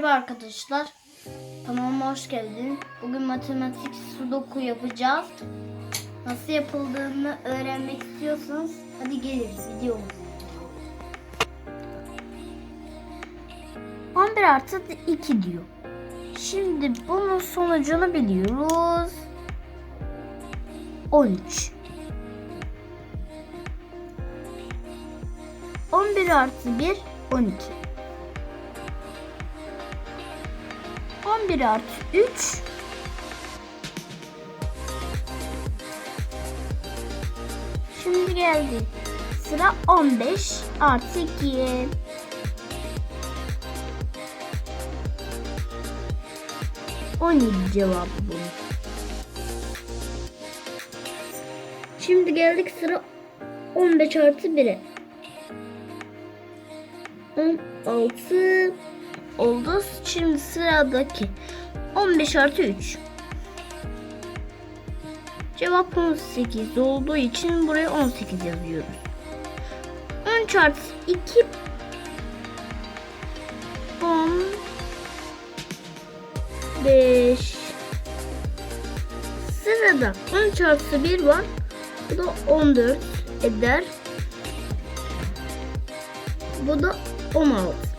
Merhaba arkadaşlar. Kanalıma hoş geldin. Bugün matematik sudoku yapacağız. Nasıl yapıldığını öğrenmek istiyorsanız hadi gelin videomuz. 11 artı 2 diyor. Şimdi bunun sonucunu biliyoruz. 13. 11 artı 1 12. 11 artı 3 Şimdi geldi. Sıra 15 artı 2. On yedi cevabı bu. Şimdi geldik sıra 15 artı 1'e. 16 oldu. Şimdi sıradaki 15 artı 3. Cevap 18 olduğu için buraya 18 yazıyoruz. 13 artı 2 10 5 Sırada 13 artı 1 var. Bu da 14 eder. Bu da 16.